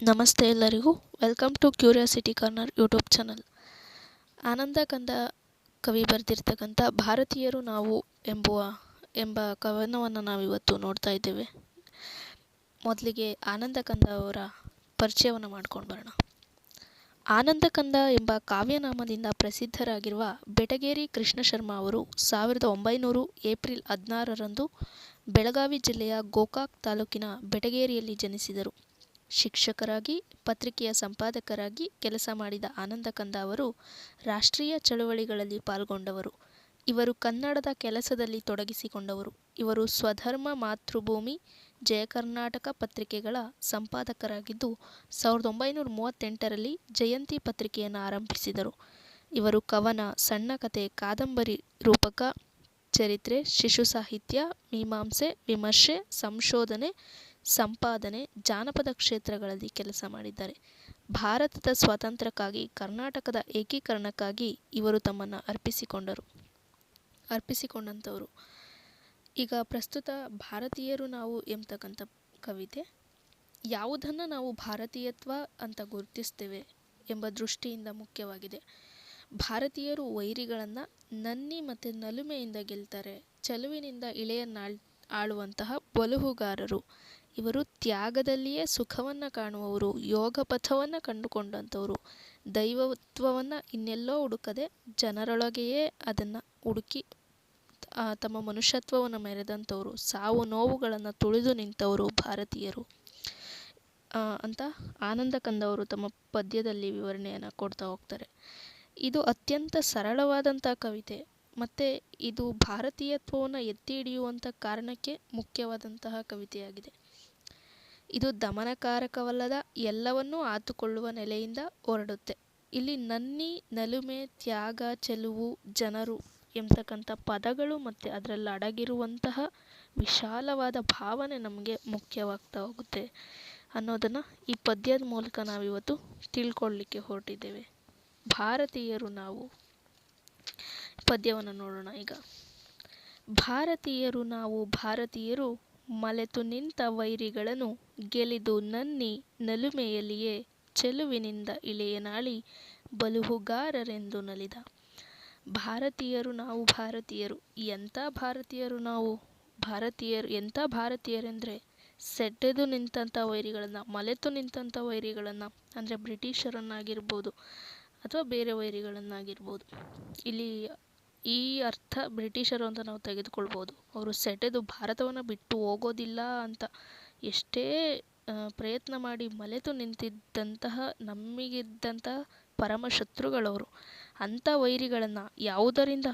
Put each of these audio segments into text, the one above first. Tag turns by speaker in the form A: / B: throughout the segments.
A: ನಮಸ್ತೆ ಎಲ್ಲರಿಗೂ. Welcome to curiosity corner YouTube channel Ananda Kanda ಕವಿ ಬರೆದಿರ್ತಕ್ಕಂಥ ಭಾರತೀಯರು ನಾವು ಎಂಬುವ, ಎಂಬ ಕವನವನ್ನು ನಾವಿವತ್ತು ನೋಡ್ತಾ ಇದ್ದೇವೆ. ಮೊದಲಿಗೆ ಆನಂದ ಕಂದ ಅವರ ಪರಿಚಯವನ್ನು ಮಾಡ್ಕೊಂಡು ಬರೋಣ. ಆನಂದ ಕಂದ ಎಂಬ ಕಾವ್ಯನಾಮದಿಂದ ಪ್ರಸಿದ್ಧರಾಗಿರುವ ಬೆಟಗೇರಿ ಕೃಷ್ಣ ಶರ್ಮ ಅವರು ಸಾವಿರದ ಒಂಬೈನೂರು ಏಪ್ರಿಲ್ ಹದಿನಾರರಂದು ಬೆಳಗಾವಿ ಜಿಲ್ಲೆಯ ಗೋಕಾಕ್ ತಾಲೂಕಿನ ಬೆಟಗೇರಿಯಲ್ಲಿ ಜನಿಸಿದರು. ಶಿಕ್ಷಕರಾಗಿ, ಪತ್ರಿಕೆಯ ಸಂಪಾದಕರಾಗಿ ಕೆಲಸ ಮಾಡಿದ ಆನಂದಕಂದ ಅವರು ರಾಷ್ಟ್ರೀಯ ಚಳವಳಿಗಳಲ್ಲಿ ಪಾಲ್ಗೊಂಡವರು. ಇವರು ಕನ್ನಡದ ಕೆಲಸದಲ್ಲಿ ತೊಡಗಿಸಿಕೊಂಡವರು. ಇವರು ಸ್ವಧರ್ಮ ಮಾತೃಭೂಮಿ, ಜಯ ಕರ್ನಾಟಕ ಪತ್ರಿಕೆಗಳ ಸಂಪಾದಕರಾಗಿದ್ದು, ಸಾವಿರದ ಒಂಬೈನೂರ ಮೂವತ್ತೆಂಟರಲ್ಲಿ ಜಯಂತಿ ಪತ್ರಿಕೆಯನ್ನು ಆರಂಭಿಸಿದರು. ಇವರು ಕವನ, ಸಣ್ಣ ಕಥೆ ಕಾದಂಬರಿ ರೂಪಕ, ಚರಿತ್ರೆ, ಶಿಶು ಸಾಹಿತ್ಯ, ಮೀಮಾಂಸೆ, ವಿಮರ್ಶೆ, ಸಂಶೋಧನೆ ಸಂಪಾದನೆ ಜಾನಪದ ಕ್ಷೇತ್ರಗಳಲ್ಲಿ ಕೆಲಸ ಮಾಡಿದ್ದಾರೆ. ಭಾರತದ ಸ್ವಾತಂತ್ರ್ಯಕ್ಕಾಗಿ, ಕರ್ನಾಟಕದ ಏಕೀಕರಣಕ್ಕಾಗಿ ಇವರು ತಮ್ಮನ್ನು ಅರ್ಪಿಸಿಕೊಂಡರು. ಅರ್ಪಿಸಿಕೊಂಡಂಥವರು. ಈಗ ಪ್ರಸ್ತುತ ಭಾರತೀಯರು ನಾವು ಎಂಬತಕ್ಕಂಥ ಕವಿತೆ? ಯಾವುದನ್ನು ನಾವು ಭಾರತೀಯತ್ವ ಅಂತ ಗುರುತಿಸ್ತೇವೆ ಎಂಬ ದೃಷ್ಟಿಯಿಂದ ಮುಖ್ಯವಾಗಿದೆ. ಭಾರತೀಯರು ವೈರಿಗಳನ್ನು ನನ್ನಿ ಮತ್ತು ನಲುಮೆಯಿಂದ ಗೆಲ್ತಾರೆ, ಚೆಲುವಿನಿಂದ ಇಳೆಯನ್ನಾಳ್ ಆಳುವಂತಹ ಬಲುಹುಗಾರರು. ಇವರು ತ್ಯಾಗದಲ್ಲಿಯೇ ಸುಖವನ್ನು ಕಾಣುವವರು ಯೋಗ ಪಥವನ್ನು ಕಂಡುಕೊಂಡಂಥವರು. ದೈವತ್ವವನ್ನು ಇನ್ನೆಲ್ಲೋ ಹುಡುಕದೆ ಜನರೊಳಗೆಯೇ ಅದನ್ನು ಹುಡುಕಿ ತಮ್ಮ ಮನುಷ್ಯತ್ವವನ್ನು ಮೆರೆದಂಥವರು, ಸಾವು ನೋವುಗಳನ್ನು ತುಳಿದು ನಿಂತವರು ಭಾರತೀಯರು. ಅಂತ ಆನಂದ ಕಂದವರು ತಮ್ಮ ಪದ್ಯದಲ್ಲಿ ವಿವರಣೆಯನ್ನು ಕೊಡ್ತಾ ಹೋಗ್ತಾರೆ. ಇದು ಅತ್ಯಂತ ಸರಳವಾದಂಥ ಕವಿತೆ. ಮತ್ತು ಇದು ಭಾರತೀಯತ್ವವನ್ನು ಎತ್ತಿ ಹಿಡಿಯುವಂಥ ಕಾರಣಕ್ಕೆ ಮುಖ್ಯವಾದಂತಹ ಕವಿತೆಯಾಗಿದೆ. ಇದು ದಮನಕಾರಕವಲ್ಲದ ಎಲ್ಲವನ್ನೂ ಆತುಕೊಳ್ಳುವ ನೆಲೆಯಿಂದ ಹೊರಡುತ್ತೆ. ಇಲ್ಲಿ ನನ್ನಿ, ನಲುಮೆ, ತ್ಯಾಗ, ಚೆಲುವು, ಜನರು ಎಂಬತಕ್ಕಂಥ ಪದಗಳು ಮತ್ತು ಅದರಲ್ಲಿ ಅಡಗಿರುವಂತಹ ವಿಶಾಲವಾದ ಭಾವನೆ ನಮಗೆ ಮುಖ್ಯವಾಗ್ತಾ ಹೋಗುತ್ತೆ ಅನ್ನೋದನ್ನು ಈ ಪದ್ಯದ ಮೂಲಕ ನಾವಿವತ್ತು ತಿಳ್ಕೊಳ್ಳಿಕ್ಕೆ ಹೊರಟಿದ್ದೇವೆ. ಭಾರತೀಯರು ನಾವು. ಪದ್ಯವನ್ನು ನೋಡೋಣ ಈಗ. ಭಾರತೀಯರು ನಾವು, ಭಾರತೀಯರು ಮಲೆತು ನಿಂತ ವೈರಿಗಳನ್ನು ಗೆಲಿದು ನನ್ನಿ ನಲುಮೆಯಲ್ಲಿಯೇ ಚೆಲುವಿನಿಂದ ಇಳೆಯನಾಳಿ ಬಲುಹುಗಾರರೆಂದು ನಲಿದ. ಭಾರತೀಯರು ನಾವು ಭಾರತೀಯರು, ಎಂಥ ಭಾರತೀಯರು ನಾವು ಭಾರತೀಯರು, ಎಂಥ ಭಾರತೀಯರೆಂದರೆ ಸೆಡ್ಡೆದು ನಿಂತಂಥ ವೈರಿಗಳನ್ನು, ಮಲೆತು ನಿಂತಂಥ ವೈರಿಗಳನ್ನು, ಅಂದರೆ ಬ್ರಿಟಿಷರನ್ನಾಗಿರ್ಬೋದು ಅಥವಾ ಬೇರೆ ವೈರಿಗಳನ್ನಾಗಿರ್ಬೋದು. ಇಲ್ಲಿ ಈ ಅರ್ಥ ಬ್ರಿಟಿಷರು ಅಂತ ನಾವು ತೆಗೆದುಕೊಳ್ಬೋದು. ಅವರು ಸೆಟೆದು ಭಾರತವನ್ನು ಬಿಟ್ಟು ಹೋಗೋದಿಲ್ಲ ಅಂತ ಎಷ್ಟೇ ಪ್ರಯತ್ನ ಮಾಡಿ ಮಲೆತು ನಿಂತಿದ್ದಂತಹ ನಮಗಿದ್ದಂತಹ ಪರಮ ಶತ್ರುಗಳವರು ಅಂಥ ವೈರಿಗಳನ್ನು ಯಾವುದರಿಂದ?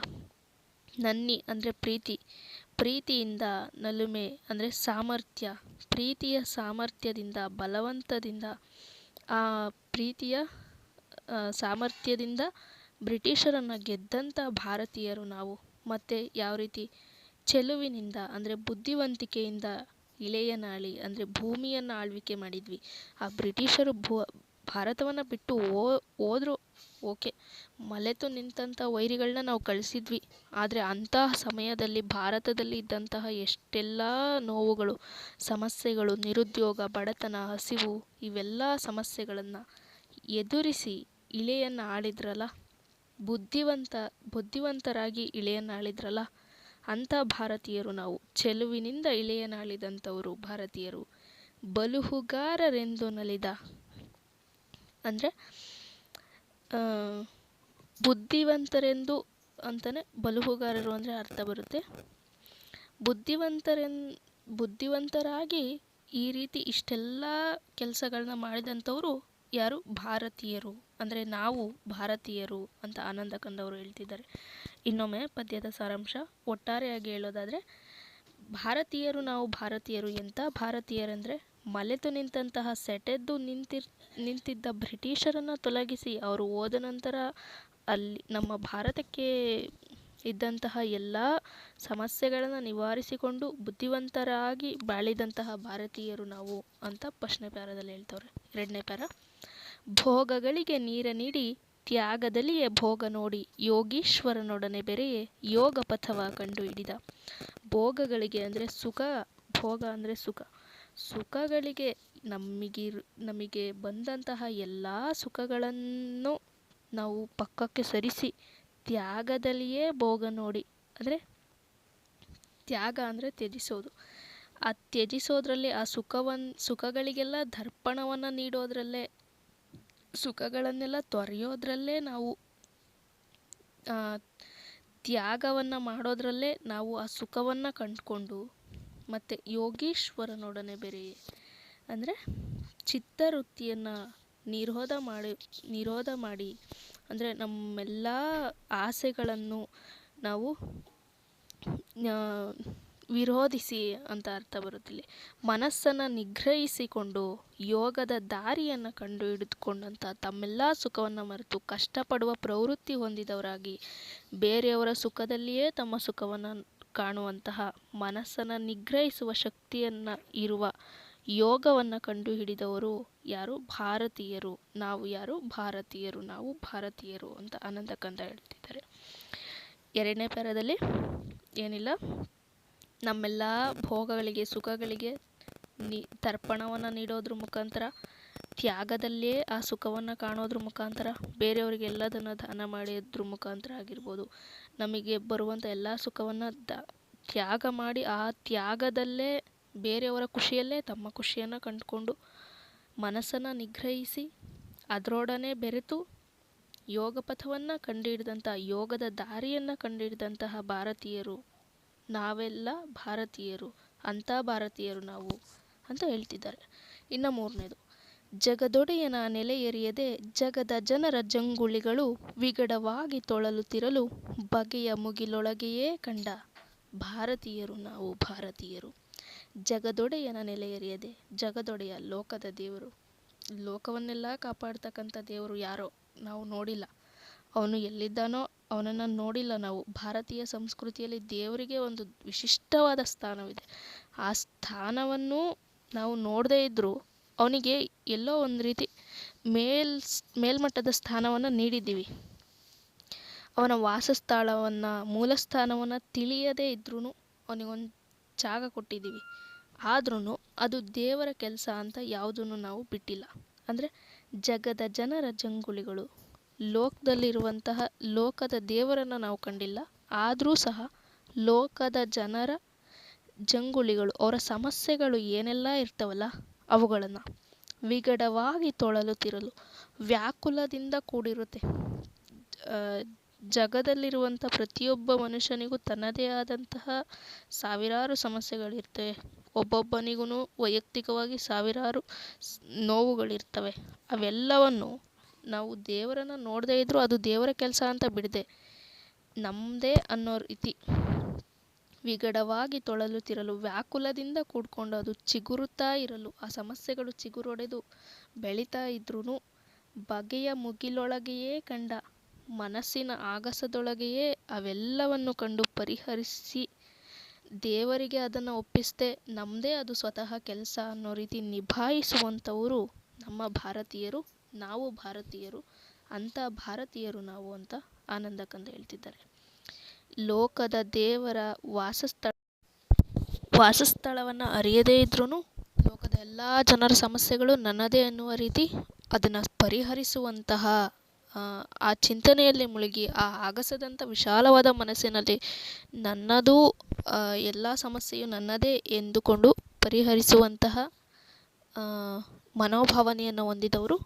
A: ನನ್ನಿ ಅಂದರೆ ಪ್ರೀತಿ, ಪ್ರೀತಿಯಿಂದ ನಲುಮೆ ಅಂದರೆ ಸಾಮರ್ಥ್ಯ, ಪ್ರೀತಿಯ ಸಾಮರ್ಥ್ಯದಿಂದ ಬಲವಂತದಿಂದ, ಆ ಪ್ರೀತಿಯ ಸಾಮರ್ಥ್ಯದಿಂದ ಬ್ರಿಟಿಷರನ್ನು ಗೆದ್ದಂಥ ಭಾರತೀಯರು ನಾವು. ಮತ್ತು ಯಾವ ರೀತಿ? ಚೆಲುವಿನಿಂದ, ಅಂದರೆ ಬುದ್ಧಿವಂತಿಕೆಯಿಂದ ಇಳೆಯನಾಳಿ ಅಂದರೆ ಭೂಮಿಯನ್ನು ಆಳ್ವಿಕೆ ಮಾಡಿದ್ವಿ. ಆ ಬ್ರಿಟಿಷರು ಭೂ, ಭಾರತವನ್ನು ಬಿಟ್ಟು ಹೋದ್ರು. ಓಕೆ, ಮಲೆತು ನಿಂತಂಥ ವೈರಿಗಳನ್ನ ನಾವು ಕಳಿಸಿದ್ವಿ. ಆದರೆ ಅಂತಹ ಸಮಯದಲ್ಲಿ ಭಾರತದಲ್ಲಿ ಇದ್ದಂತಹ ಎಷ್ಟೆಲ್ಲ ನೋವುಗಳು, ಸಮಸ್ಯೆಗಳು, ನಿರುದ್ಯೋಗ, ಬಡತನ, ಹಸಿವು, ಇವೆಲ್ಲ ಸಮಸ್ಯೆಗಳನ್ನು ಎದುರಿಸಿ ಇಳೆಯನ್ನು ಆಳಿದ್ರಲ್ಲ? ಬುದ್ಧಿವಂತ, ಬುದ್ಧಿವಂತರಾಗಿ ಇಳೆಯನಾಳಿದ್ರಲ್ಲ? ಅಂಥ ಭಾರತೀಯರು ನಾವು. ಚೆಲುವಿನಿಂದ ಇಳೆಯನಾಳಿದಂಥವರು ಭಾರತೀಯರು. ಬಲುಹುಗಾರರೆಂದು ನಲಿದ. ಅಂದರೆ ಬುದ್ಧಿವಂತರೆಂದು ಅಂತಲೇ ಬಲುಹುಗಾರರು ಅಂದರೆ ಅರ್ಥ ಬರುತ್ತೆ. ಬುದ್ಧಿವಂತರೆನ್, ಬುದ್ಧಿವಂತರಾಗಿ ಈ ರೀತಿ ಇಷ್ಟೆಲ್ಲ ಕೆಲಸಗಳನ್ನ ಮಾಡಿದಂಥವರು ಯಾರು? ಭಾರತೀಯರು. ಅಂದರೆ ನಾವು ಭಾರತೀಯರು ಅಂತ ಆನಂದ ಕಂದವರು ಹೇಳ್ತಿದ್ದಾರೆ. ಇನ್ನೊಮ್ಮೆ ಪದ್ಯದ ಸಾರಾಂಶ. ಒಟ್ಟಾರೆಯಾಗಿ ಹೇಳೋದಾದರೆ, ಭಾರತೀಯರು ನಾವು ಭಾರತೀಯರು ಎಂಥ ಭಾರತೀಯರೆಂದರೆ ಮಲೆತು ನಿಂತಹ ಸೆಟೆದ್ದು ನಿಂತಿರ್, ನಿಂತಿದ್ದ ಬ್ರಿಟಿಷರನ್ನು ತೊಲಗಿಸಿ ಅವರು ಹೋದ ನಂತರ ಅಲ್ಲಿ ನಮ್ಮ ಭಾರತಕ್ಕೆ ಇದ್ದಂತಹ ಎಲ್ಲ ಸಮಸ್ಯೆಗಳನ್ನು ನಿವಾರಿಸಿಕೊಂಡು ಬುದ್ಧಿವಂತರಾಗಿ ಬಾಳಿದಂತಹ ಭಾರತೀಯರು ನಾವು ಅಂತ ಪ್ರಶ್ನೆ ಪ್ಯಾರದಲ್ಲಿ ಹೇಳ್ತವ್ರೆ. ಎರಡನೇ ಪ್ಯಾರ. ಭೋಗಗಳಿಗೆ ನೀರ ನೀಡಿ, ತ್ಯಾಗದಲ್ಲಿಯೇ ಭೋಗ ನೋಡಿ, ಯೋಗೀಶ್ವರನೊಡನೆ ಬೆರೆಯೇ ಯೋಗ ಪಥವ ಕಂಡು ಹಿಡಿದ ಭೋಗಗಳಿಗೆ ಅಂದರೆ ಸುಖ, ಭೋಗ ಅಂದರೆ ಸುಖ. ಸುಖಗಳಿಗೆ ನಮಗಿರ್ ನಮಗೆ ಬಂದಂತಹ ಎಲ್ಲ ಸುಖಗಳನ್ನು ನಾವು ಪಕ್ಕಕ್ಕೆ ಸರಿಸಿ, ತ್ಯಾಗದಲ್ಲಿಯೇ ಭೋಗ ನೋಡಿ, ಅಂದರೆ ತ್ಯಾಗ ಅಂದರೆ ತ್ಯಜಿಸೋದು. ಆ ತ್ಯಜಿಸೋದ್ರಲ್ಲಿ ಆ ಸುಖವನ್ನು ಸುಖಗಳಿಗೆಲ್ಲ ದರ್ಪಣವನ್ನು ನೀಡೋದ್ರಲ್ಲೇ ಸುಖಗಳನ್ನೆಲ್ಲ ತೊರೆಯೋದ್ರಲ್ಲೇ ನಾವು ತ್ಯಾಗವನ್ನು ಮಾಡೋದ್ರಲ್ಲೇ ನಾವು ಆ ಸುಖವನ್ನು ಕಂಡುಕೊಂಡು, ಮತ್ತು ಯೋಗೀಶ್ವರನೊಡನೆ ಬೇರೆ, ಅಂದರೆ ಚಿತ್ತವೃತ್ತಿಯನ್ನು ನಿರೋಧ ಮಾಡಿ ನಿರೋಧ ಮಾಡಿ, ಅಂದರೆ ನಮ್ಮೆಲ್ಲ ಆಸೆಗಳನ್ನು ನಾವು ವಿರೋಧಿಸಿ ಅಂತ ಅರ್ಥ ಬರುತ್ತಿಲ್ಲಿ ಮನಸ್ಸನ್ನು ನಿಗ್ರಹಿಸಿಕೊಂಡು ಯೋಗದ ದಾರಿಯನ್ನು ಕಂಡು ಹಿಡಿದುಕೊಂಡಂಥ ತಮ್ಮೆಲ್ಲ ಸುಖವನ್ನು ಮರೆತು ಕಷ್ಟಪಡುವ ಪ್ರವೃತ್ತಿ ಹೊಂದಿದವರಾಗಿ ಬೇರೆಯವರ ಸುಖದಲ್ಲಿಯೇ ತಮ್ಮ ಸುಖವನ್ನು ಕಾಣುವಂತಹ ಮನಸ್ಸನ್ನು ನಿಗ್ರಹಿಸುವ ಶಕ್ತಿಯನ್ನು ಇರುವ ಯೋಗವನ್ನು ಕಂಡುಹಿಡಿದವರು ಯಾರು? ಭಾರತೀಯರು. ನಾವು ಯಾರು? ಭಾರತೀಯರು. ನಾವು ಭಾರತೀಯರು ಅಂತ ಕಂದ ಹೇಳ್ತಿದ್ದಾರೆ. ಎರಡನೇ ಪ್ಯಾರದಲ್ಲಿ ಏನಿಲ್ಲ? ನಮ್ಮೆಲ್ಲ ಭೋಗಗಳಿಗೆ, ಸುಖಗಳಿಗೆ ನಿ, ತರ್ಪಣವನ್ನು ನೀಡೋದ್ರ ಮುಖಾಂತರ, ತ್ಯಾಗದಲ್ಲೇ ಆ ಸುಖವನ್ನು ಕಾಣೋದ್ರ ಮುಖಾಂತರ ಬೇರೆಯವರಿಗೆ ಎಲ್ಲದನ್ನು ದಾನ ಮಾಡೋದ್ರ ಮುಖಾಂತರ ಆಗಿರ್ಬೋದು. ನಮಗೆ ಬರುವಂಥ ಎಲ್ಲ ಸುಖವನ್ನು ದ, ತ್ಯಾಗ ಮಾಡಿ ಆ ತ್ಯಾಗದಲ್ಲೇ ಬೇರೆಯವರ ಖುಷಿಯಲ್ಲೇ ತಮ್ಮ ಖುಷಿಯನ್ನು ಕಂಡುಕೊಂಡು ಮನಸ್ಸನ್ನು ನಿಗ್ರಹಿಸಿ ಅದರೊಡನೆ ಬೆರೆತು ಯೋಗ ಪಥವನ್ನು ಕಂಡುಹಿಡಿದಂಥ ಯೋಗದ ದಾರಿಯನ್ನು ಕಂಡುಹಿಡಿದಂತಹ ಭಾರತೀಯರು ನಾವೆಲ್ಲ ಭಾರತೀಯರು, ಅಂಥ ಭಾರತೀಯರು ನಾವು ಅಂತ ಹೇಳ್ತಿದ್ದಾರೆ. ಇನ್ನು ಮೂರನೇದು, ಜಗದೊಡೆಯನ ನೆಲೆಯರಿಯದೆ ಜಗದ ಜನರ ಜಂಗುಳಿಗಳು ವಿಗಡವಾಗಿ ತೊಳಲುತ್ತಿರಲು ಬಗೆಯ ಮುಗಿಲೊಳಗೆಯೇ ಕಂಡ ಭಾರತೀಯರು ನಾವು ಭಾರತೀಯರು. ಜಗದೊಡೆಯನ ನೆಲೆಯರಿಯದೆ ಜಗದೊಡೆಯ ಲೋಕದ ದೇವರು, ಲೋಕವನ್ನೆಲ್ಲ ಕಾಪಾಡ್ತಕ್ಕಂಥ ದೇವರು ಯಾರೋ ನಾವು ನೋಡಿಲ್ಲ. ಅವನು ಎಲ್ಲಿದ್ದಾನೋ ಅವನನ್ನು ನೋಡಿಲ್ಲ ನಾವು. ಭಾರತೀಯ ಸಂಸ್ಕೃತಿಯಲ್ಲಿ ದೇವರಿಗೆ ಒಂದು ವಿಶಿಷ್ಟವಾದ ಸ್ಥಾನವಿದೆ. ಆ ಸ್ಥಾನವನ್ನು ನಾವು ನೋಡದೇ ಇದ್ದರೂ ಅವನಿಗೆ ಎಲ್ಲೋ ಒಂದು ರೀತಿ ಮೇಲ್ ಮೇಲ್ಮಟ್ಟದ ಸ್ಥಾನವನ್ನು ನೀಡಿದ್ದೀವಿ. ಅವನ ವಾಸಸ್ಥಳವನ್ನು ಮೂಲ ಸ್ಥಾನವನ್ನು ತಿಳಿಯದೇ ಇದ್ರೂ ಅವನಿಗೊಂದು ಜಾಗ ಕೊಟ್ಟಿದ್ದೀವಿ. ಆದ್ರೂ ಅದು ದೇವರ ಕೆಲಸ ಅಂತ ಯಾವುದನ್ನು ನಾವು ಬಿಟ್ಟಿಲ್ಲ. ಅಂದರೆ ಜಗದ ಜನರ ಜಂಗುಳಿಗಳು. ಲೋಕದಲ್ಲಿರುವಂತಹ ಲೋಕದ ದೇವರನ್ನು ನಾವು ಕಂಡಿಲ್ಲ. ಆದರೂ ಸಹ ಲೋಕದ ಜನರ ಜಂಗುಳಿಗಳು, ಅವರ ಸಮಸ್ಯೆಗಳು ಏನೆಲ್ಲ ಇರ್ತವಲ್ಲ ಅವುಗಳನ್ನು ವಿಗಡವಾಗಿ ತೊಳಲುತ್ತಿರಲು ವ್ಯಾಕುಲದಿಂದ ಕೂಡಿರುತ್ತೆ. ಜಗದಲ್ಲಿರುವಂಥ ಪ್ರತಿಯೊಬ್ಬ ಮನುಷ್ಯನಿಗೂ ತನ್ನದೇ ಆದಂತಹ ಸಾವಿರಾರು ಸಮಸ್ಯೆಗಳಿರ್ತವೆ. ಒಬ್ಬೊಬ್ಬನಿಗೂ ವೈಯಕ್ತಿಕವಾಗಿ ಸಾವಿರಾರು ನೋವುಗಳಿರ್ತವೆ. ಅವೆಲ್ಲವನ್ನು ನಾವು ದೇವರನ್ನು ನೋಡದೇ ಇದ್ದರೂ ಅದು ದೇವರ ಕೆಲಸ ಅಂತ ಬಿಡದೆ. ನಮ್ಮದೇ ಅನ್ನೋ ರೀತಿ ವಿಗಡವಾಗಿ ತೊಳಲುತ್ತಿರಲು ವ್ಯಾಕುಲದಿಂದ ಕೂಡ್ಕೊಂಡು ಅದು ಚಿಗುರುತ್ತಾ ಇರಲು, ಆ ಸಮಸ್ಯೆಗಳು ಚಿಗುರೊಡೆದು ಬೆಳೀತಾ ಇದ್ರೂ ಬಗೆಯ ಮುಗಿಲೊಳಗೆಯೇ ಕಂಡ ಮನಸ್ಸಿನ ಆಗಸದೊಳಗೆಯೇ ಅವೆಲ್ಲವನ್ನು ಕಂಡು ಪರಿಹರಿಸಿ ದೇವರಿಗೆ ಅದನ್ನು ಒಪ್ಪಿಸದೆ ನಮ್ಮದೇ ಅದು ಸ್ವತಃ ಕೆಲಸ ಅನ್ನೋ ರೀತಿ ನಿಭಾಯಿಸುವಂಥವರು ನಮ್ಮ ಭಾರತೀಯರು. ನಾವು ಭಾರತೀಯರು, ಅಂಥ ಭಾರತೀಯರು ನಾವು ಅಂತ ಆನಂದ ಕಂದ ಹೇಳ್ತಿದ್ದಾರೆ. ಲೋಕದ ದೇವರ ವಾಸಸ್ಥಳ, ವಾಸಸ್ಥಳವನ್ನು ಅರಿಯದೇ ಇದ್ರೂ ಲೋಕದ ಎಲ್ಲ ಜನರ ಸಮಸ್ಯೆಗಳು ನನ್ನದೇ ಅನ್ನುವ ರೀತಿ ಅದನ್ನು ಪರಿಹರಿಸುವಂತಹ, ಆ ಚಿಂತನೆಯಲ್ಲಿ ಮುಳುಗಿ, ಆ ಆಗಸದಂಥ ವಿಶಾಲವಾದ ಮನಸ್ಸಿನಲ್ಲಿ ನನ್ನದು ಎಲ್ಲ ಸಮಸ್ಯೆಯು ನನ್ನದೇ ಎಂದುಕೊಂಡು ಪರಿಹರಿಸುವಂತಹ ಮನೋಭಾವನೆಯನ್ನು ಹೊಂದಿದವರು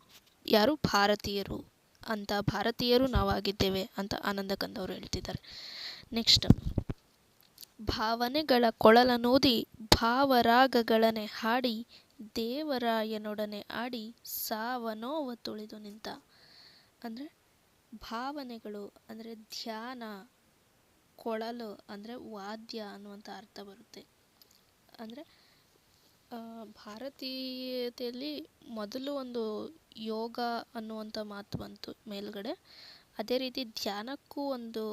A: ಯಾರು? ಭಾರತೀಯರು. ಅಂತ ಭಾರತೀಯರು ನಾವಾಗಿದ್ದೇವೆ ಅಂತ ಆನಂದ ಅವರು ಹೇಳ್ತಿದ್ದಾರೆ. ನೆಕ್ಸ್ಟ್ ಭಾವನೆಗಳ ಕೊಳಲನೋದಿ ಭಾವರಾಗಗಳನೆ ಹಾಡಿ ದೇವರಾಯನೊಡನೆ ಆಡಿ ಸಾವನೋವ ತುಳಿದು ನಿಂತ. ಅಂದರೆ ಭಾವನೆಗಳು ಅಂದರೆ ಧ್ಯಾನ, ಕೊಳಲು ಅಂದರೆ ವಾದ್ಯ ಅನ್ನುವಂಥ ಅರ್ಥ ಬರುತ್ತೆ. ಅಂದರೆ ಭಾರತೀಯತೆಯಲ್ಲಿ ಮೊದಲು ಒಂದು ಯೋಗ ಅನ್ನುವಂಥ ಮಾತು ಬಂತು ಮೇಲುಗಡೆ. ಅದೇ ರೀತಿ ಧ್ಯಾನಕ್ಕೂ ಒಂದು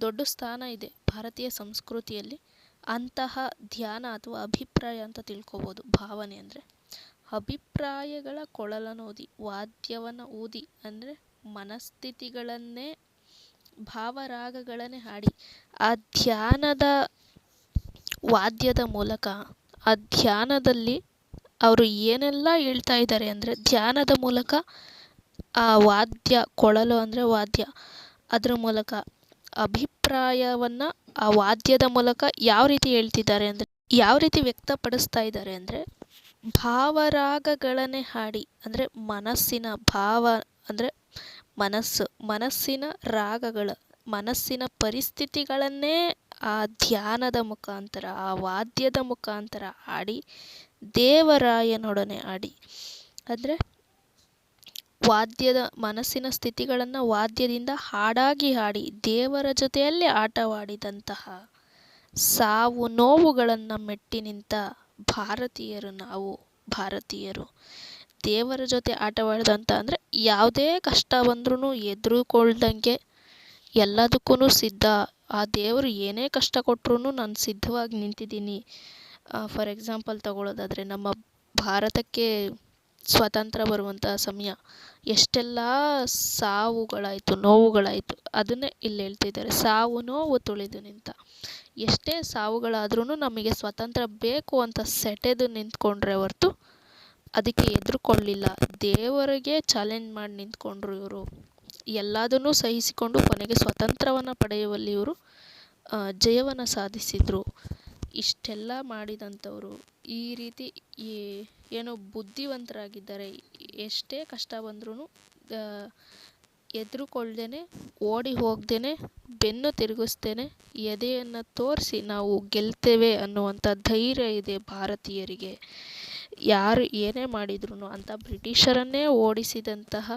A: ದೊಡ್ಡ ಸ್ಥಾನ ಇದೆ ಭಾರತೀಯ ಸಂಸ್ಕೃತಿಯಲ್ಲಿ. ಅಂತಹ ಧ್ಯಾನ ಅಥವಾ ಅಭಿಪ್ರಾಯ ಅಂತ ತಿಳ್ಕೊಬೋದು ಭಾವನೆ ಅಂದರೆ. ಅಭಿಪ್ರಾಯಗಳ ಕೊಳಲನ್ನು ಊದಿ, ವಾದ್ಯವನ್ನು ಊದಿ ಅಂದರೆ ಮನಸ್ಥಿತಿಗಳನ್ನೇ, ಭಾವರಾಗಗಳನ್ನೇ ಹಾಡಿ. ಆ ಧ್ಯಾನದ ವಾದ್ಯದ ಮೂಲಕ, ಆ ಧ್ಯಾನದಲ್ಲಿ ಅವರು ಏನೆಲ್ಲ ಹೇಳ್ತಾ ಇದ್ದಾರೆ ಅಂದರೆ ಧ್ಯಾನದ ಮೂಲಕ, ಆ ವಾದ್ಯ, ಕೊಳಲು ಅಂದರೆ ವಾದ್ಯ, ಅದ್ರ ಮೂಲಕ ಅಭಿಪ್ರಾಯವನ್ನು, ಆ ವಾದ್ಯದ ಮೂಲಕ ಯಾವ ರೀತಿ ಹೇಳ್ತಿದ್ದಾರೆ ಅಂದರೆ, ಯಾವ ರೀತಿ ವ್ಯಕ್ತಪಡಿಸ್ತಾ ಇದ್ದಾರೆ ಅಂದರೆ, ಭಾವರಾಗಗಳನ್ನೇ ಹಾಡಿ ಅಂದರೆ ಮನಸ್ಸಿನ ಭಾವ ಅಂದರೆ ಮನಸ್ಸು, ಮನಸ್ಸಿನ ರಾಗಗಳು, ಮನಸ್ಸಿನ ಪರಿಸ್ಥಿತಿಗಳನ್ನೇ ಆ ಧ್ಯಾನದ ಮುಖಾಂತರ, ಆ ವಾದ್ಯದ ಮುಖಾಂತರ ಹಾಡಿ ದೇವರಾಯನೊಡನೆ ಆಡಿ. ಅಂದರೆ ವಾದ್ಯದ ಮನಸ್ಸಿನ ಸ್ಥಿತಿಗಳನ್ನು ವಾದ್ಯದಿಂದ ಹಾಡಾಗಿ ಹಾಡಿ ದೇವರ ಜೊತೆಯಲ್ಲಿ ಆಟವಾಡಿದಂತಹ ಸಾವು ನೋವುಗಳನ್ನು ಮೆಟ್ಟಿ ನಿಂತ ಭಾರತೀಯರು ನಾವು ಭಾರತೀಯರು. ದೇವರ ಜೊತೆ ಆಟವಾಡಿದಂತ ಅಂದರೆ ಯಾವುದೇ ಕಷ್ಟ ಬಂದ್ರೂ ಎದುರುಕೊಳ್ದಂಗೆ ಎಲ್ಲದಕ್ಕೂ ಸಿದ್ಧ. ಆ ದೇವರು ಏನೇ ಕಷ್ಟ ಕೊಟ್ಟರು ನಾನು ಸಿದ್ಧವಾಗಿ ನಿಂತಿದ್ದೀನಿ. ಫಾರ್ ಎಕ್ಸಾಂಪಲ್ ತಗೊಳ್ಳೋದಾದರೆ ನಮ್ಮ ಭಾರತಕ್ಕೆ ಸ್ವಾತಂತ್ರ್ಯ ಬರುವಂಥ ಸಮಯ ಎಷ್ಟೆಲ್ಲ ಸಾವುಗಳಾಯಿತು, ನೋವುಗಳಾಯಿತು, ಅದನ್ನೇ ಇಲ್ಲಿ ಹೇಳ್ತಿದ್ದಾರೆ ಸಾವು, ನೋವು ತುಳಿದು ನಿಂತ. ಎಷ್ಟೇ ಸಾವುಗಳಾದ್ರೂ ನಮಗೆ ಸ್ವಾತಂತ್ರ್ಯ ಬೇಕು ಅಂತ ಸೆಟೆದು ನಿಂತ್ಕೊಂಡ್ರೆ ಹೊರ್ತು ಅದಕ್ಕೆ ಎದುರುಕೊಳ್ಳಿಲ್ಲ. ದೇವರಿಗೆ ಚಾಲೆಂಜ್ ಮಾಡಿ ನಿಂತ್ಕೊಂಡ್ರು ಇವರು. ಎಲ್ಲದನ್ನೂ ಸಹಿಸಿಕೊಂಡು ಕೊನೆಗೆ ಸ್ವಾತಂತ್ರ್ಯವನ್ನು ಪಡೆಯುವಲ್ಲಿ ಇವರು ಜಯವನ್ನು ಸಾಧಿಸಿದರು. ಇಷ್ಟೆಲ್ಲ ಮಾಡಿದಂಥವರು ಈ ರೀತಿ ಈ ಏನೋ ಬುದ್ಧಿವಂತರಾಗಿದ್ದಾರೆ. ಎಷ್ಟೇ ಕಷ್ಟ ಬಂದ್ರೂ ಹೆದ್ರುಕೊಳ್ದೇನೆ ಓಡಿ ಹೋಗ್ದೇ ಬೆನ್ನು ತಿರುಗಿಸ್ದೇನೆ, ಎದೆಯನ್ನು ತೋರಿಸಿ ನಾವು ಗೆಲ್ತೇವೆ ಅನ್ನುವಂಥ ಧೈರ್ಯ ಇದೆ ಭಾರತೀಯರಿಗೆ. ಯಾರು ಏನೇ ಮಾಡಿದ್ರು ಅಂತ ಬ್ರಿಟಿಷರನ್ನೇ ಓಡಿಸಿದಂತಹ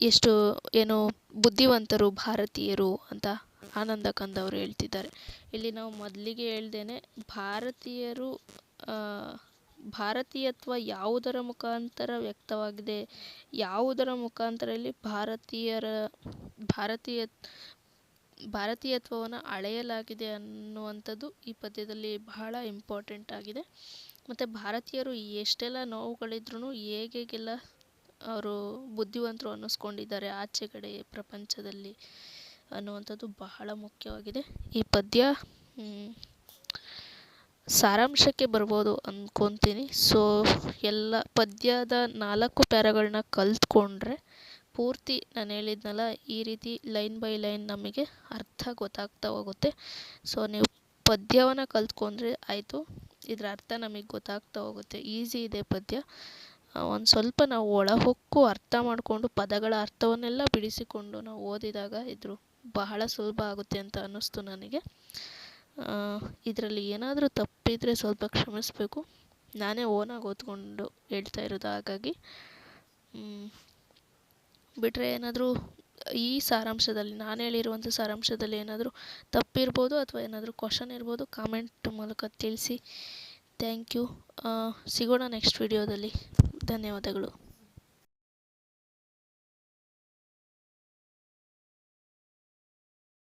A: ಎಷ್ಟು, ಏನು ಬುದ್ಧಿವಂತರು ಭಾರತೀಯರು ಅಂತ ಆನಂದ ಕಂದ್ ಅವರು ಹೇಳ್ತಿದ್ದಾರೆ. ಇಲ್ಲಿ ನಾವು ಮೊದಲಿಗೆ ಹೇಳ್ದೇನೆ ಭಾರತೀಯರು ಭಾರತೀಯತ್ವ ಯಾವುದರ ಮುಖಾಂತರ ವ್ಯಕ್ತವಾಗಿದೆ? ಯಾವುದರ ಮುಖಾಂತರ? ಇಲ್ಲಿ ಭಾರತೀಯರ ಭಾರತೀಯ ಭಾರತೀಯತ್ವವನ್ನು ಅಳೆಯಲಾಗಿದೆ ಅನ್ನುವಂಥದ್ದು ಈ ಪದ್ಯದಲ್ಲಿ ಬಹಳ ಇಂಪಾರ್ಟೆಂಟ್ ಆಗಿದೆ. ಮತ್ತು ಭಾರತೀಯರು ಎಷ್ಟೆಲ್ಲ ನೋವುಗಳಿದ್ರೂ ಹೇಗೆಲ್ಲ ಅವರು ಬುದ್ಧಿವಂತರು ಅನ್ನಿಸ್ಕೊಂಡಿದ್ದಾರೆ ಆಚೆ ಕಡೆ ಪ್ರಪಂಚದಲ್ಲಿ? ಅನ್ನುವಂಥದ್ದು ಬಹಳ ಮುಖ್ಯವಾಗಿದೆ. ಈ ಪದ್ಯ ಸಾರಾಂಶಕ್ಕೆ ಬರ್ಬೋದು ಅಂದ್ಕೊತೀನಿ ಸೊ ಎಲ್ಲ ಪದ್ಯದ ನಾಲ್ಕು ಪ್ಯಾರಗಳನ್ನ ಕಲ್ತ್ಕೊಂಡ್ರೆ ಪೂರ್ತಿ ನಾನು ಹೇಳಿದ್ನಲ್ಲ, ಈ ರೀತಿ ಲೈನ್ ಬೈ ಲೈನ್ ನಮಗೆ ಅರ್ಥ ಗೊತ್ತಾಗ್ತಾ ಹೋಗುತ್ತೆ. ಸೊ ನೀವು ಪದ್ಯವನ್ನು ಕಲ್ತ್ಕೊಂಡ್ರೆ ಆಯಿತು, ಇದರ ಅರ್ಥ ನಮಗೆ ಗೊತ್ತಾಗ್ತಾ ಹೋಗುತ್ತೆ. ಈಸಿ ಇದೆ ಪದ್ಯ. ಒಂದು ಸ್ವಲ್ಪ ನಾವು ಒಳಹೊಕ್ಕು ಅರ್ಥ ಮಾಡಿಕೊಂಡು ಪದಗಳ ಅರ್ಥವನ್ನೆಲ್ಲ ಬಿಡಿಸಿಕೊಂಡು ನಾವು ಓದಿದಾಗ ಇದ್ರ ಬಹಳ ಸುಲಭ ಆಗುತ್ತೆ ಅಂತ ಅನ್ನಿಸ್ತು ನನಗೆ. ಇದರಲ್ಲಿ ಏನಾದರೂ ತಪ್ಪಿದರೆ ಸ್ವಲ್ಪ ಕ್ಷಮಿಸಬೇಕು. ನಾನೇ ಓನಾಗಿ ಓದ್ಕೊಂಡು ಹೇಳ್ತಾ ಇರೋದು ಹಾಗಾಗಿ. ಬಿಟ್ಟರೆ ಏನಾದರೂ ಈ ಸಾರಾಂಶದಲ್ಲಿ, ನಾನು ಹೇಳಿರುವಂಥ ಸಾರಾಂಶದಲ್ಲಿ ಏನಾದರೂ ತಪ್ಪಿರ್ಬೋದು ಅಥವಾ ಏನಾದರೂ ಕ್ವಶನ್ ಇರ್ಬೋದು ಕಾಮೆಂಟ್ ಮೂಲಕ ತಿಳಿಸಿ. ಥ್ಯಾಂಕ್ ಯು ಸಿಗೋಣ ನೆಕ್ಸ್ಟ್ ವಿಡಿಯೋದಲ್ಲಿ ಧನ್ಯವಾದಗಳು.